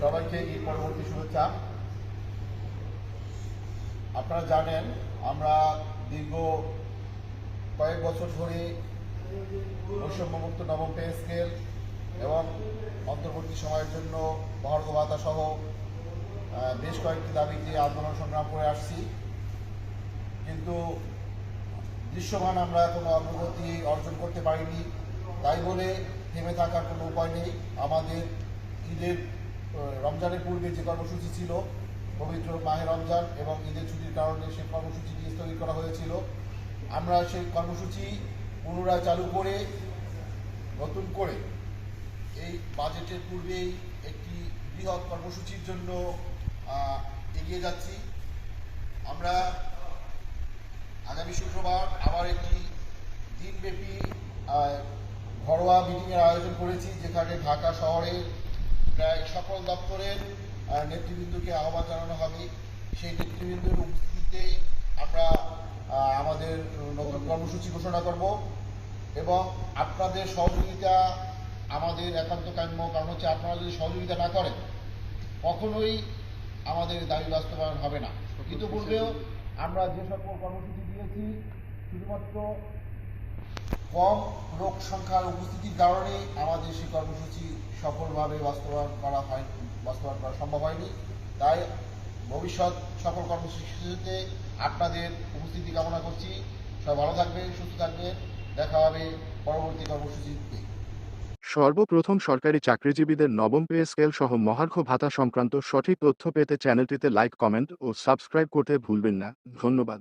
সবাইকে এই পরবর্তী শুভেচ্ছা। আপনারা জানেন, আমরা দীর্ঘ কয়েক বছর ধরে বৈষম্যমুক্ত নবম পে স্কেল এবং অন্তর্বর্তী সময়ের জন্য মহার্ঘ ভাতা সহ বেশ কয়েকটি দাবিতে আন্দোলন সংগ্রাম করে আসছি। কিন্তু দৃশ্যমান আমরা কোনো অগ্রগতি অর্জন করতে পারিনি। তাই বলে থেমে থাকার কোনো উপায় নেই। আমাদের ঈদের রমজানের পূর্বে যে কর্মসূচি ছিল, পবিত্র মাহে রমজান এবং ঈদের ছুটির কারণে সেই কর্মসূচিটি স্থগিত করা হয়েছিল। আমরা সেই কর্মসূচি পুনরায় চালু করে, নতুন করে এই বাজেটের পূর্বেই একটি বৃহৎ কর্মসূচির জন্য এগিয়ে যাচ্ছি। আমরা আগামী শুক্রবার আবার একটি দিনব্যাপী ঘরোয়া মিটিংয়ের আয়োজন করেছি, যেখানে ঢাকা শহরের প্রায় সকল দপ্তরের নেতৃবৃন্দকে আহ্বান জানানো হবে। সেই নেতৃবৃন্দের উপস্থিতিতে আমরা আমাদের নতুন কর্মসূচি ঘোষণা করব এবং আপনাদের সহযোগিতা আমাদের একান্ত কাম্য কারণ হচ্ছে আপনারা যদি সহযোগিতা না করেন কখনোই আমাদের দাবি বাস্তবায়ন হবে না। ইতিপূর্বেও আমরা যে সকল কর্মসূচি দিয়েছি শুধুমাত্র কম লোক সংখ্যার উপস্থিতির কারণে আমাদের সেই কর্মসূচি সফলভাবে বাস্তবায়ন করা হয়, বাস্তবায়ন করা সম্ভব হয়নি। তাই ভবিষ্যৎ সকল কর্মসূচিতে আপনাদের উপস্থিতি কামনা করছি। সবাই ভালো থাকবেন, সুস্থ থাকবেন। দেখা হবে পরবর্তী কর্মসূচিতে। সর্বপ্রথম সরকারি চাকরিজীবীদের নবম পে স্কেল সহ মহার্ঘ ভাতা সংক্রান্ত সঠিক তথ্য পেতে চ্যানেলটিতে লাইক, কমেন্ট ও সাবস্ক্রাইব করতে ভুলবেন না। ধন্যবাদ।